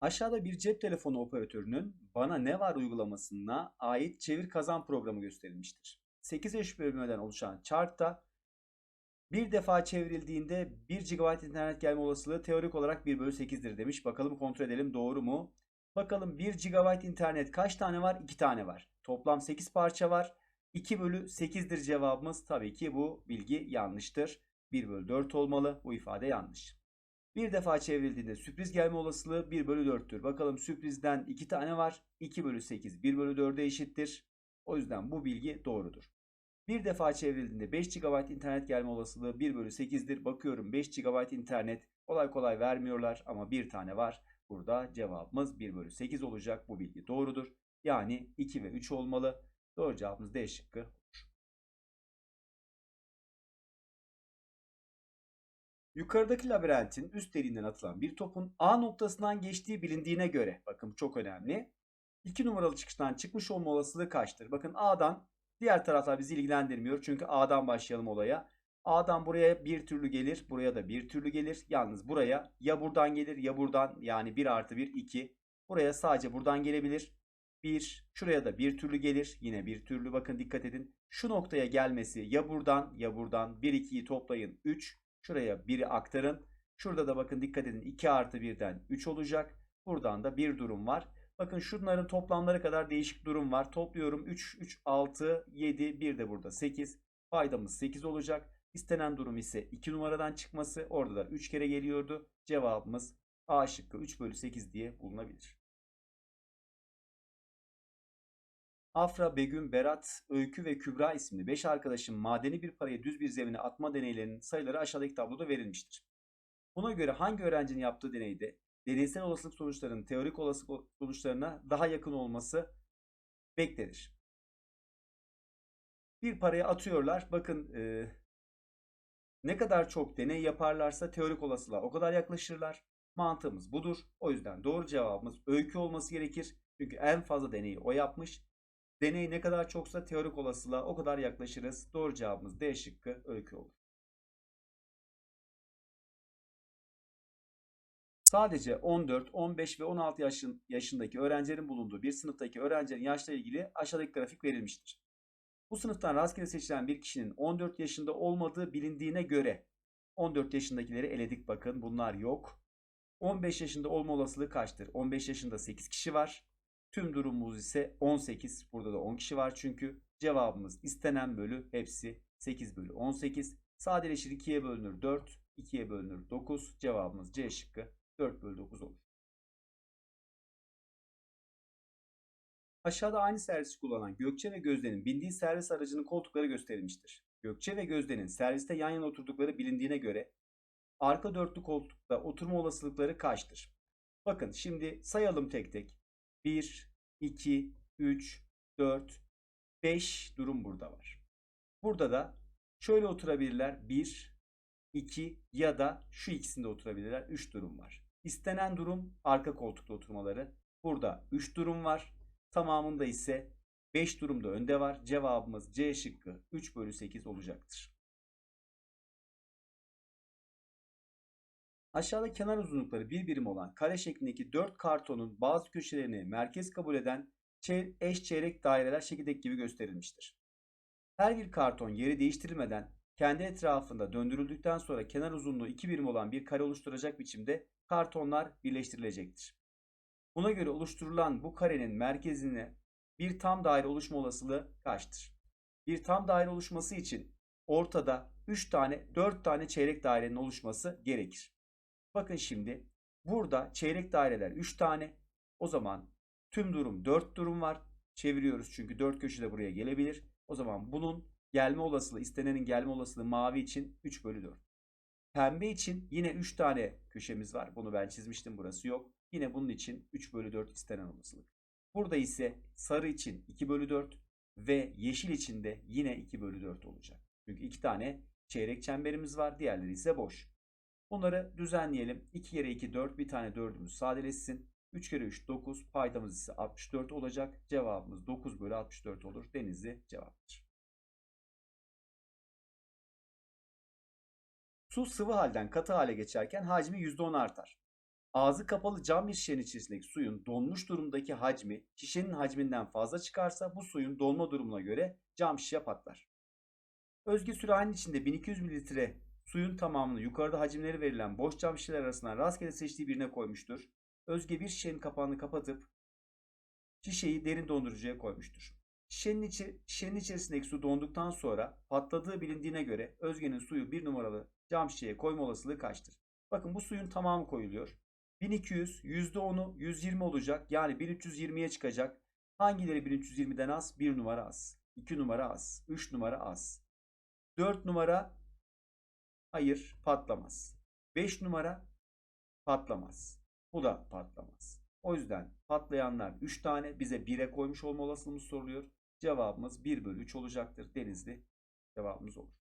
Aşağıda bir cep telefonu operatörünün Bana Ne Var uygulamasına ait çevir kazan programı gösterilmiştir. 8 eş bölümlerden oluşan chartta bir defa çevrildiğinde 1 GB internet gelme olasılığı teorik olarak 1 bölü 8'dir demiş. Bakalım kontrol edelim doğru mu? Bakalım 1 GB internet kaç tane var? 2 tane var. Toplam 8 parça var. 2 bölü 8'dir cevabımız. Tabii ki bu bilgi yanlıştır. 1 bölü 4 olmalı. Bu ifade yanlış. Bir defa çevrildiğinde sürpriz gelme olasılığı 1 bölü 4'tür. Bakalım sürprizden 2 tane var. 2 bölü 8 1 bölü 4'e eşittir. O yüzden bu bilgi doğrudur. Bir defa çevrildiğinde 5 GB internet gelme olasılığı 1 bölü 8'dir. Bakıyorum 5 GB internet kolay kolay vermiyorlar ama bir tane var. Burada cevabımız 1 bölü 8 olacak. Bu bilgi doğrudur. Yani 2 ve 3 olmalı. Doğru cevabımız D şıkkı. Yukarıdaki labirentin üst deliğinden atılan bir topun A noktasından geçtiği bilindiğine göre, bakın çok önemli. 2 numaralı çıkıştan çıkmış olma olasılığı kaçtır? Bakın A'dan, diğer taraflar bizi ilgilendirmiyor. Çünkü A'dan başlayalım olaya. A'dan buraya bir türlü gelir, buraya da bir türlü gelir. Yalnız buraya ya buradan gelir ya buradan yani 1 artı 1 2. Buraya sadece buradan gelebilir. 1, şuraya da bir türlü gelir. Yine bir türlü bakın dikkat edin. Şu noktaya gelmesi ya buradan ya buradan 1 2'yi toplayın 3. Şuraya 1'i aktarın. Şurada da bakın dikkat edin 2 artı 1'den 3 olacak. Buradan da bir durum var. Bakın şunların toplamları kadar değişik durum var. Topluyorum 3, 3, 6, 7, 1 de burada 8. Faydamız 8 olacak. İstenen durum ise 2 numaradan çıkması. Orada da 3 kere geliyordu. Cevabımız A şıkkı 3 bölü 8 diye bulunabilir. Afra, Begüm, Berat, Öykü ve Kübra isimli 5 arkadaşın madeni bir parayı düz bir zemine atma deneylerinin sayıları aşağıdaki tabloda verilmiştir. Buna göre hangi öğrencinin yaptığı deneyde deneysel olasılık sonuçlarının teorik olasılık sonuçlarına daha yakın olması beklenir? Bir parayı atıyorlar. Bakın e, ne kadar çok deney yaparlarsa teorik olasılığa o kadar yaklaşırlar. Mantığımız budur. O yüzden doğru cevabımız öykü olması gerekir. Çünkü en fazla deneyi o yapmış. Deney ne kadar çoksa teorik olasılığa o kadar yaklaşırız. Doğru cevabımız D şıkkı öykü olur. Sadece 14, 15 ve 16 yaşın, yaşındaki öğrencilerin bulunduğu bir sınıftaki öğrencilerin yaşlarıyla ilgili aşağıdaki grafik verilmiştir. Bu sınıftan rastgele seçilen bir kişinin 14 yaşında olmadığı bilindiğine göre 14 yaşındakileri eledik bakın bunlar yok. 15 yaşında olma olasılığı kaçtır? 15 yaşında 8 kişi var. Tüm durumumuz ise 18. Burada da 10 kişi var çünkü. Cevabımız istenen bölü hepsi 8 bölü 18. Sadeleşir 2'ye bölünür 4. 2'ye bölünür 9. Cevabımız C şıkkı 4 bölü 9 olur. Aşağıda aynı servisi kullanan Gökçe ve Gözde'nin bindiği servis aracının koltukları gösterilmiştir. Gökçe ve Gözde'nin serviste yan yana oturdukları bilindiğine göre arka dörtlü koltukta oturma olasılıkları kaçtır? Bakın şimdi sayalım tek tek. 1, 2, 3, 4, 5 durum burada var. Burada da şöyle oturabilirler. 1, 2 ya da şu ikisinde oturabilirler. 3 durum var. İstenen durum arka koltukta oturmaları. Burada 3 durum var. Tamamında ise 5 durumda önde var. Cevabımız C şıkkı 3 bölü 8 olacaktır. Aşağıda kenar uzunlukları bir birim olan kare şeklindeki 4 kartonun bazı köşelerini merkez kabul eden eş çeyrek daireler şekildeki gibi gösterilmiştir. Her bir karton yeri değiştirilmeden kendi etrafında döndürüldükten sonra kenar uzunluğu 2 birim olan bir kare oluşturacak biçimde kartonlar birleştirilecektir. Buna göre oluşturulan bu karenin merkezine bir tam daire oluşma olasılığı kaçtır? Bir tam daire oluşması için ortada 3 tane 4 tane çeyrek dairenin oluşması gerekir. Bakın şimdi burada çeyrek daireler 3 tane. O zaman tüm durum 4 durum var. Çeviriyoruz çünkü 4 köşe de buraya gelebilir. O zaman bunun gelme olasılığı, istenenin gelme olasılığı mavi için 3 bölü 4. Pembe için yine 3 tane köşemiz var. Bunu ben çizmiştim burası yok. Yine bunun için 3 bölü 4 istenen olasılık. Burada ise sarı için 2 bölü 4 ve yeşil için de yine 2 bölü 4 olacak. Çünkü 2 tane çeyrek çemberimiz var. Diğerleri ise boş. Bunları düzenleyelim. 2 kere 2 4 bir tane 4'ümüz sadeleşsin. 3 kere 3 9 paydamız ise 64 olacak. Cevabımız 9 bölü 64 olur. Denizli cevaptır. Su sıvı halden katı hale geçerken hacmi %10 artar. Ağzı kapalı cam bir şişenin içerisindeki suyun donmuş durumdaki hacmi şişenin hacminden fazla çıkarsa bu suyun donma durumuna göre cam şişe patlar. Özge sürahinin içinde 1200 mililitre suyun tamamını yukarıda hacimleri verilen boş cam şişeler arasından rastgele seçtiği birine koymuştur. Özge bir şişenin kapağını kapatıp şişeyi derin dondurucuya koymuştur. Şişenin, içi, şişenin içerisindeki su donduktan sonra patladığı bilindiğine göre Özge'nin suyu bir numaralı cam şişeye koyma olasılığı kaçtır? Bakın bu suyun tamamı koyuluyor. 1200, %10'u 120 olacak. Yani 1320'ye çıkacak. Hangileri 1320'den az? 1 numara az. 2 numara az. 3 numara az. 4 numara hayır patlamaz. 5 numara patlamaz. Bu da patlamaz. O yüzden patlayanlar 3 tane bize 1'e koymuş olma olasılığımız soruluyor. Cevabımız 1 bölü 3 olacaktır. Denizli cevabımız olur.